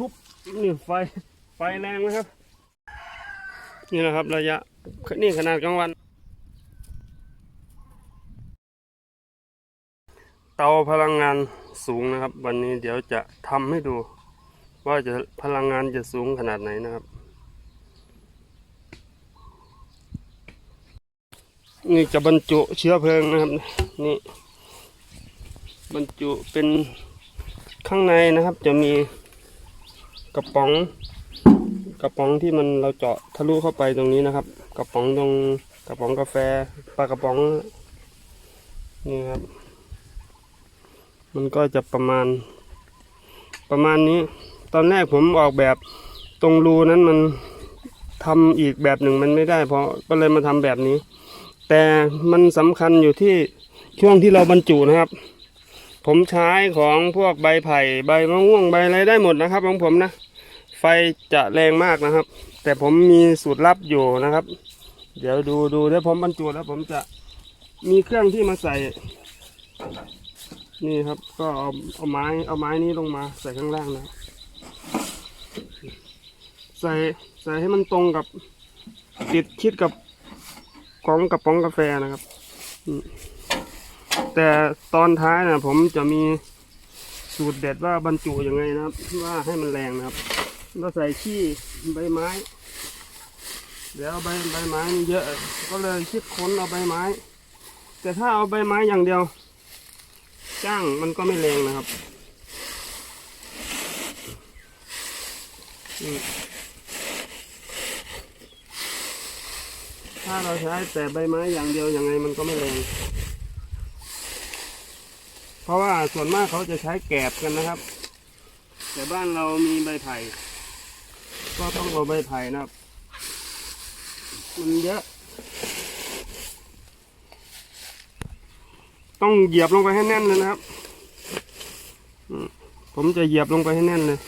ชุบนี่ไฟไฟแรงนะครับ นี่นะครับระยะนี่ขนาดกลางวัน เตาพลังงานสูงนะครับ วันนี้เดี๋ยวจะทำให้ดู ว่าจะพลังงานจะสูงขนาดไหนนะครับ นี่จะบรรจุเชื้อเพลิงนะครับ นี่ บรรจุเป็นข้างในนะครับจะมี กระป๋อง กระป๋องที่มันเราเจาะทะลุเข้าไปตรงนี้นะครับ กระป๋องตรงกระป๋องกาแฟปลากระป๋องนี่ครับ มันก็จะประมาณ ประมาณนี้ ตอนแรกผมออกแบบตรงรูนั้นมันทำอีกแบบหนึ่งมันไม่ได้เพราะก็เลยมาทำแบบนี้ แต่มันสำคัญอยู่ที่ช่วงที่เราบรรจุนะครับ ผมใช้ของพวกใบไผ่ใบมะม่วงใบอะไรได้หมดนะครับ ของผมนะ ไฟจะแรงมากนะครับ แต่ผมมีสูตรลับอยู่นะครับ เดี๋ยวดูดูแล้วผมบรรจุแล้วผมจะมีเครื่องที่มาใส่ นี่ครับ ก็เอาเอาไม้เอาไม้นี้ลงมาใส่ข้างล่างนะใส่ใส่ให้มันตรงกับติดชิดกับของกระป๋องกาแฟนะครับอืม แต่ตอนท้ายนะผมจะมีสูตรเด็ดว่าบรรจุยังไงนะครับ ว่าให้มันแรงนะครับเราใส่ขี้ใบไม้เดี๋ยวใบใบไม้นี่เยอะ ก็เลยคิดค้นเอาใบไม้ แต่ถ้าเอาใบไม้อย่างเดียว จ้างมันก็ไม่แรงนะครับถ้าเราใช้แต่ใบไม้อย่างเดียวยังไงมันก็ไม่แรง เพราะว่าส่วนมากเขาจะใช้แกบกันนะครับ แต่บ้านเรามีใบไผ่ ก็ต้องเอาใบไผ่นะครับ มันเยอะ ต้องเหยียบลงไปให้แน่นเลยนะครับ ผมจะเหยียบลงไปให้แน่นเลย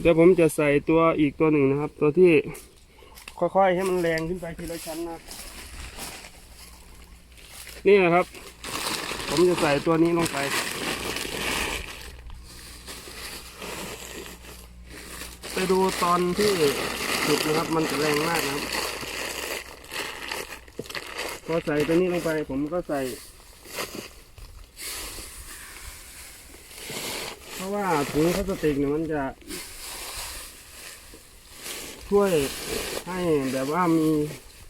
เดี๋ยวผมจะใส่ตัวอีกตัวหนึ่งนะครับ ตัวที่ค่อยๆให้มันแรงขึ้นไปทีละชั้นนะครับ นี่นะครับ ผมจะใส่ตัวนี้ลงไป ไปดูตอนที่จุดนะครับ มันจะแรงมากนะครับ พอใส่ตัวนี้ลงไป ผมก็ใส่ เพราะว่าถุงพลาสติกเนี่ยมันจะ ช่วยให้แบบว่ามี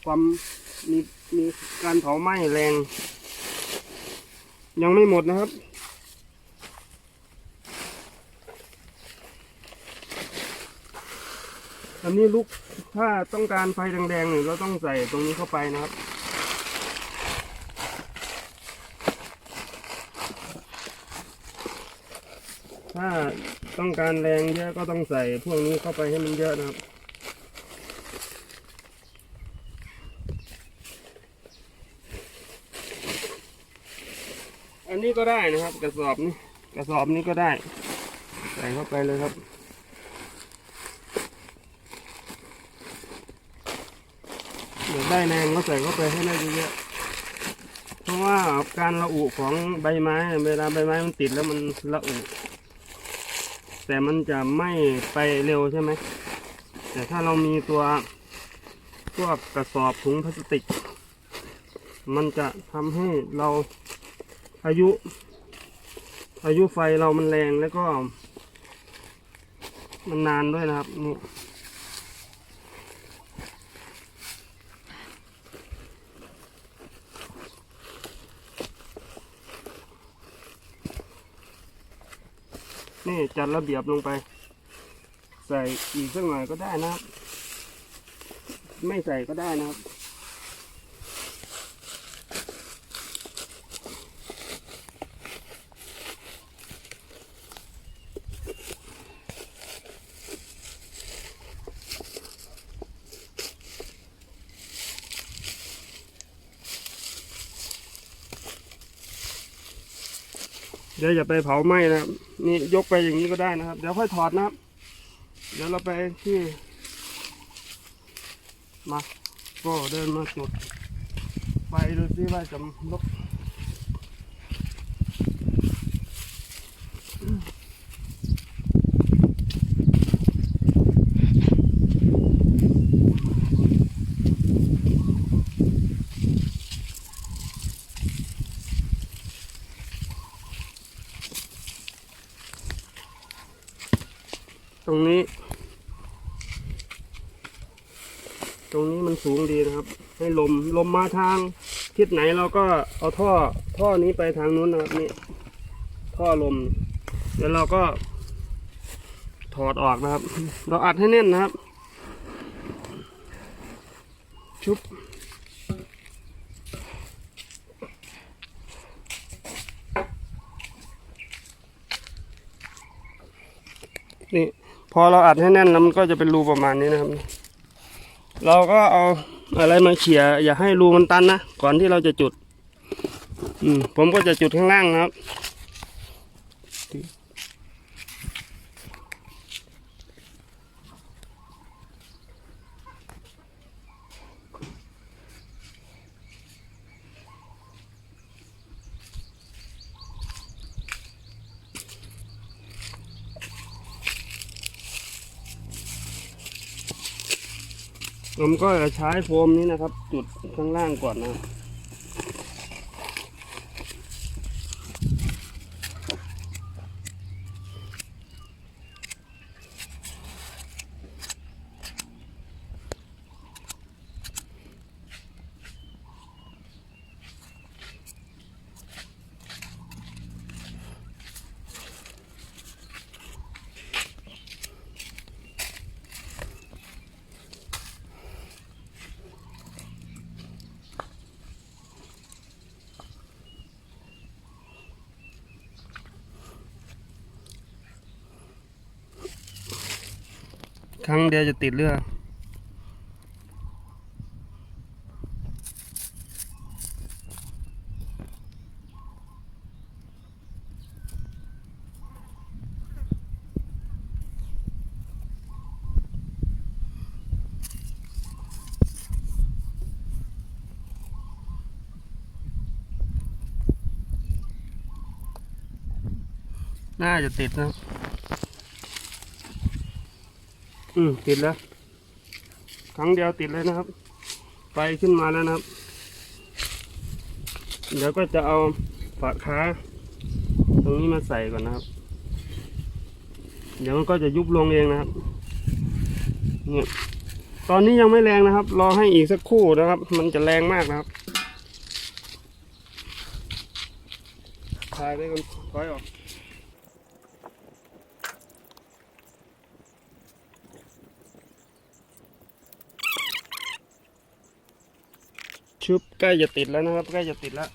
ความมี มีการเผาไหม้แรง ยังไม่หมดนะครับ อันนี้ลูกถ้าต้องการไฟแดงๆเนี่ยเราต้องใส่ตรงนี้เข้าไปนะครับถ้าต้องการแรงเยอะก็ต้องใส่พวกนี้เข้าไปให้มันเยอะนะครับ นี้ก็ได้นะครับ กระสอบนี้กระสอบนี้ก็ได้ใส่เข้าไปเลยครับเดี๋ยวได้แรงก็ใส่เข้าไปให้ได้เยอะๆเพราะว่าการระอุของใบไม้เนี่ยเวลาใบไม้มันติดแล้วมันระอุแต่มันจะไม่ไปเร็วใช่ไหมแต่ถ้าเรามีตัวพวกกระสอบถุงพลาสติก มันจะทำให้เรา อายุ อายุไฟเรามันแรงแล้วก็ มันนานด้วยนะครับนี่นี่จัดระเบียบลงไป ใส่อีกสักหน่อยก็ได้นะครับ ไม่ใส่ก็ได้นะครับ เดี๋ยวอย่าไปเผาไหม้นะครับนี่ยกไปอย่างนี้ก็ได้นะครับ เดี๋ยวค่อยถอดนะครับ เดี๋ยวเราไปที่มาก็เดินมาจุดไฟดูซิว่าจะลุก ตรงนี้ ตรงนี้มันสูงดีนะครับ ให้ ลมมาทางทิศไหนเราก็เอาท่อท่อนี้ไปทางนู้นนะครับนี่ท่อลมเดี๋ยวเราก็ ถอดออกนะครับ เราอัดให้แน่นนะครับ ชุบนี่พอเราอัดให้แน่นแล้วมันก็จะเป็นรูประมาณนี้นะครับ เราก็เอา อะไรมาเขี่ยอย่าให้รูมันตันนะก่อนที่เราจะจุด อืมผมก็จะจุดข้างล่างนะครับ ผมก็จะใช้โฟมนี้นะครับ จุดข้างล่างก่อนนะ ครั้งเดียวจะติดเรือน่าจะติดนะ อืมติดแล้ว ครั้งเดียวติดเลยนะครับไฟขึ้นมาแล้วนะครับ เดี๋ยวก็จะเอาฝาค้า ตรงนี้มาใส่ก่อนนะครับ เดี๋ยวมันก็จะยุบลงเองนะครับเนี่ยตอนนี้ยังไม่แรงนะครับ รอให้อีกสักครู่นะครับ มันจะแรงมากนะครับถ่ายไปก่อนถอยออก ชุบใกล้จะติดแล้วนะครับ ใกล้จะติดแล้ว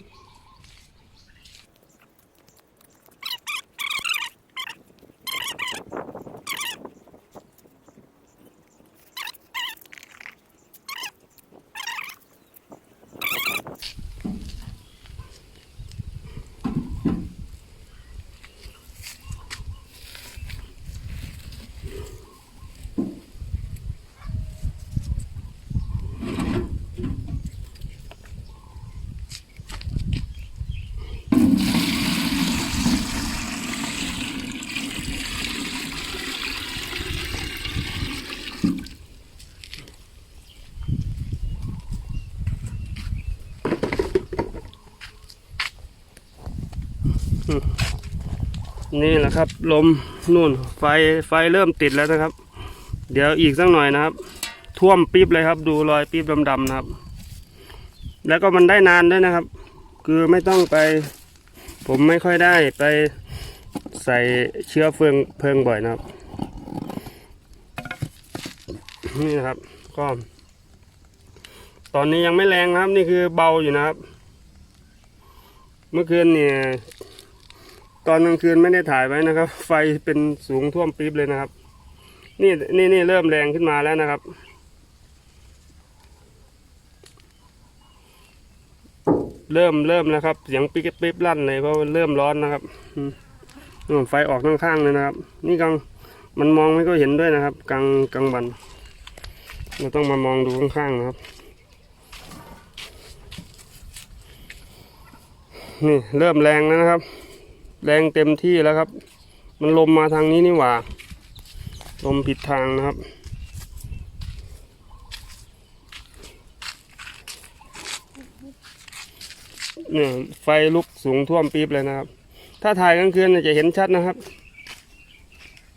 นี่แหละครับ ลมนู่นไฟไฟเริ่มติดแล้วนะครับ เดี๋ยวอีกสักหน่อยนะครับ ท่วมปิ๊บเลยครับ ดูรอยปิ๊บดำๆนะครับ แล้วก็มันได้นานด้วยนะครับ คือไม่ต้องไป ผมไม่ค่อยได้ไปใส่เชื้อเพลิงเพลิงบ่อยนะครับ นี่นะครับก็ตอนนี้ยังไม่แรงนะครับ นี่คือเบาอยู่นะครับ เมื่อคืนเนี่ย ตอนกลางคืนไม่ได้ถ่ายไว้นะครับ ไฟเป็นสูงท่วมปี๊บเลยนะครับ นี่นี่นี่เริ่มแรงขึ้นมาแล้วนะครับ เริ่มเริ่มแล้วครับเสียงปิ๊บปิ๊บลั่นเลยเพราะเริ่มร้อนนะครับไฟออกข้างๆเลยนะครับ นี่กลางมันมองไม่ก็เห็นด้วยนะครับ กลางกลางวันเราต้องมามองดูข้างๆนะครับ นี่เริ่มแรงแล้วนะครับ แรงเต็มที่แล้วครับ มันลมมาทางนี้นี่หว่า ลมผิดทางนะครับ เนี่ยไฟลุกสูงท่วมปี๊บเลยนะครับ ถ้าถ่ายกลางคืนจะเห็นชัดนะครับ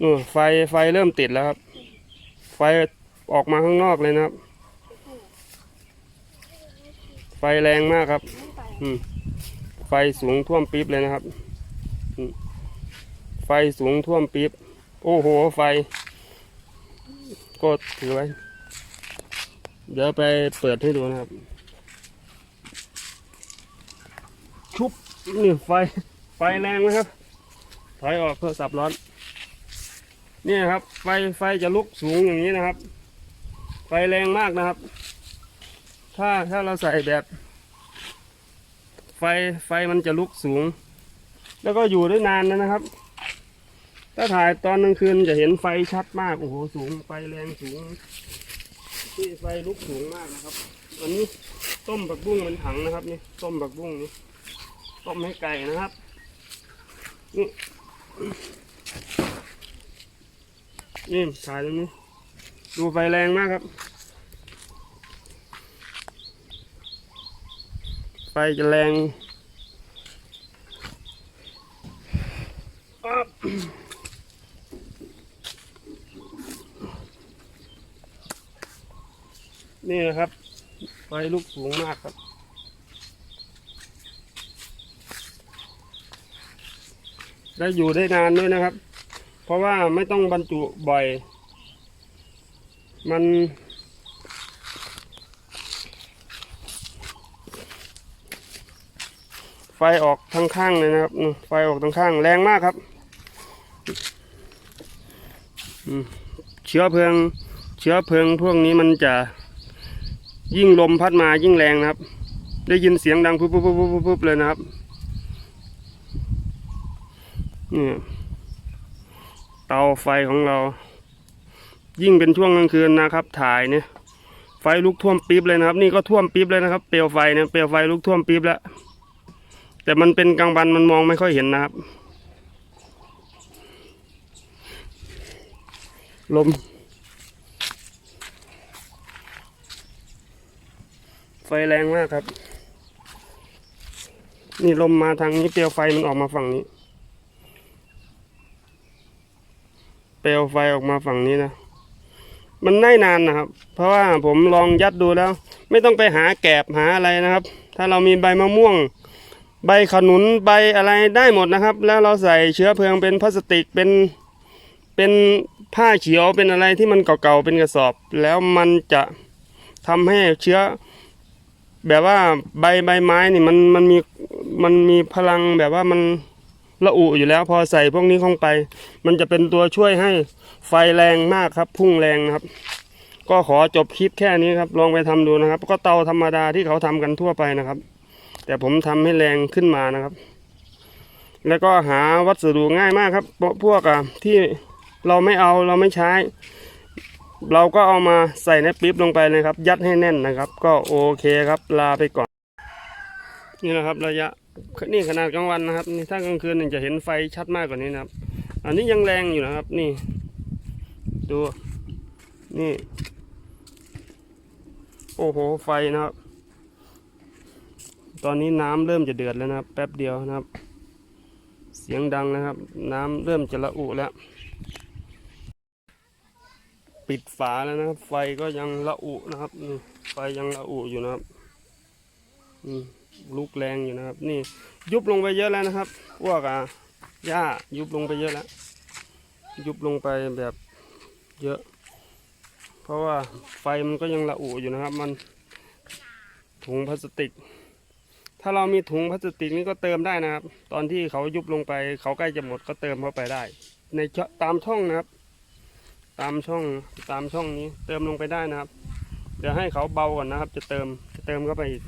นู่นไฟไฟเริ่มติดแล้วครับ ไฟออกมาข้างนอกเลยนะครับ ไฟแรงมากครับอืมไฟสูงท่วมปี๊บเลยนะครับ ไฟสูงท่วมปี๊บ โอ้โห ไฟ ก็ถือไว้ เดี๋ยวไปเปิดให้ดูนะครับ ชุบ นี่ไฟ ไฟแรงไหมครับ ถอยออกโทรศัพท์ร้อน นี่ครับ ไฟ ไฟจะลุกสูงอย่างนี้นะครับ ไฟแรงมากนะครับ ถ้าถ้าเราใส่แบบ ไฟ ไฟมันจะลุกสูง แล้วก็อยู่ได้นานนะครับ ถ้าถ่ายตอนกลางคืนจะเห็นไฟชัดมาก โอ้โห สูง ไฟแรงสูง ที่ไฟลุกสูงมากนะครับอันนี้ต้มผักบุ้งเป็นถังนะครับนี่ ต้มผักบุ้งนี่ ต้มให้ไก่นะครับ นี่นี่ถ่ายตรงนี้ ดูไฟแรงมากครับ ไฟจะแรงอ๊อบ นี่นะครับไฟลุกสูงมากครับ ได้อยู่ได้นานด้วยนะครับ เพราะว่าไม่ต้องบรรจุบ่อย มัน ไฟออกทั้งข้างเลยนะครับ ไฟออกทั้งข้างแรงมากครับเชื้อเพลิง เชื้อเพลิงพวกนี้มันจะ ยิ่งลมพัดมายิ่งแรงนะครับ ได้ยินเสียงดังปุ๊บปุ๊บปุ๊บปุ๊บปุ๊บเลยนะครับนี่เตาไฟของเรา ยิ่งเป็นช่วงกลางคืนนะครับ ถ่ายเนี่ย ไฟลุกท่วมปี๊บเลยนะครับ นี่ก็ท่วมปี๊บเลยนะครับ เปลวไฟเนี่ยเปลวไฟลุกท่วมปี๊บแล้วแต่มันเป็นกลางวันมันมองไม่ค่อยเห็นนะครับ ลม ไฟแรงมากครับ นี่ลมมาทางนี้เปลวไฟมันออกมาฝั่งนี้ เปลวไฟออกมาฝั่งนี้นะ มันได้นานนะครับ เพราะว่าผมลองยัดดูแล้ว ไม่ต้องไปหาแกบหาอะไรนะครับ ถ้าเรามีใบมะม่วง ใบขนุนใบอะไรได้หมดนะครับ แล้วเราใส่เชื้อเพลิงเป็นพลาสติกเป็นเป็นผ้าเขียวเป็นอะไรที่มันเก่าๆเป็นกระสอบ แล้วมันจะทำให้เชื้อ แบบว่าใบใบไม้นี่มันมันมีมันมีพลังแบบว่ามันระอุอยู่แล้ว พอใส่พวกนี้เข้าไป มันจะเป็นตัวช่วยให้ไฟแรงมากครับ พุ่งแรงนะครับ ก็ขอจบคลิปแค่นี้ครับ ลองไปทำดูนะครับ ก็เตาธรรมดาที่เขาทำกันทั่วไปนะครับ แต่ผมทำให้แรงขึ้นมานะครับ แล้วก็หาวัสดุง่ายมากครับพวกพวกอะที่เราไม่เอาเราไม่ใช้ เราก็เอามาใส่ในปิ๊บลงไปเลยครับ ยัดให้แน่นนะครับ ก็โอเคครับลาไปก่อน นี่นะครับระยะนี่ขนาดกลางวันนะครับนี่ถ้ากลางคืนนี่จะเห็นไฟชัดมากกว่านี้นะครับ อันนี้ยังแรงอยู่นะครับ นี่ ดูนี่ โอ้โหไฟนะครับ ตอนนี้น้ำเริ่มจะเดือดแล้วนะครับ แป๊บเดียวนะครับ เสียงดังนะครับ น้ำเริ่มจะระอุแล้ว ปิดฝาแล้วนะครับ ไฟก็ยังระอุนะครับนี่ไฟยังระอุอยู่นะครับอืมลุกแรงอยู่นะครับ นี่ยุบลงไปเยอะแล้วนะครับพวกอะหญ้ายุบลงไปเยอะแล้ว ยุบลงไปแบบเยอะ เพราะว่าไฟมันก็ยังระอุอยู่นะครับ มันถุงพลาสติก ถ้าเรามีถุงพลาสติกนี่ก็เติมได้นะครับ ตอนที่เขายุบลงไป เขาใกล้จะหมดก็เติมเข้าไปได้ ในตามช่องนะครับ ตามช่องตามช่องนี้เติมลงไปได้นะครับ เดี๋ยวให้เขาเบาก่อนนะครับ จะเติมจะเติมเข้าไปอีก